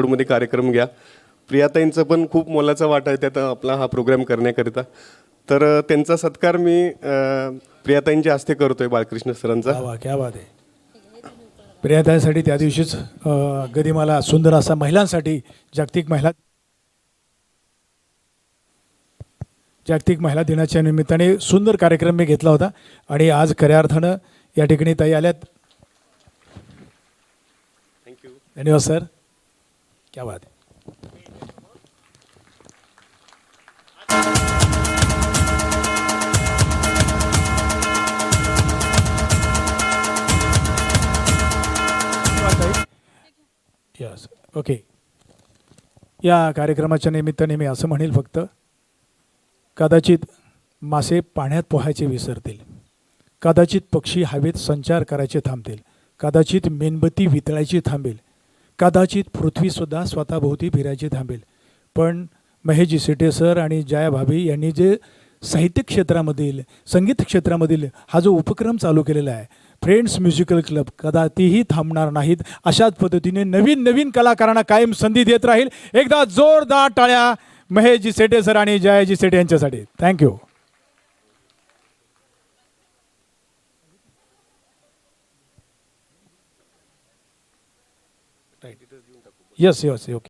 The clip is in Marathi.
मध्ये कार्यक्रम घ्या. प्रियाताईंचं पण खूप मोलाचा वाटा आहे त्यात आपला हा प्रोग्राम करण्याकरिता. तर त्यांचा सत्कार मी प्रियाताईंच्या हस्ते करतोय बाळकृष्ण सरांचा. वा क्या बात आहे. प्रियाताईसाठी त्या दिवशीच अं, गदिमाला सुंदर असा महिलांसाठी जागतिक महिला जागतिक महिला दिनाच्या निमित्ताने सुंदर कार्यक्रम मी घेतला होता आणि आज खऱ्या अर्थानं या ठिकाणी ताई आल्यात. थँक्यू धन्यवाद सर. क्या बात आहे यस ओके या कार्यक्रमाच्या निमित्ताने मी असं म्हणेल फक्त कदाचित मासे पाण्यात पोहायचे विसरतील. कदाचित पक्षी हवेत संचार करायचे थांबतील. कदाचित मेणबत्ती वितळायची थांबेल. कदाचित पृथ्वीसुद्धा स्वतःभोवती फिरायची थांबेल. पण महेश सेटे सर आणि जया भाभी यांनी जे साहित्य क्षेत्रामधील संगीत क्षेत्रामधील हा जो उपक्रम चालू केलेला आहे फ्रेंड्स म्युझिकल क्लब कदातीही थांबणार नाहीत. अशाच पद्धतीने नवीन नवीन कलाकारांना कायम संधी देत राहील. एकदा जोरदार टाळ्या महेशजी सेटे सर आणि जयाजी सेटे यांच्यासाठी. Thank you yes yes okay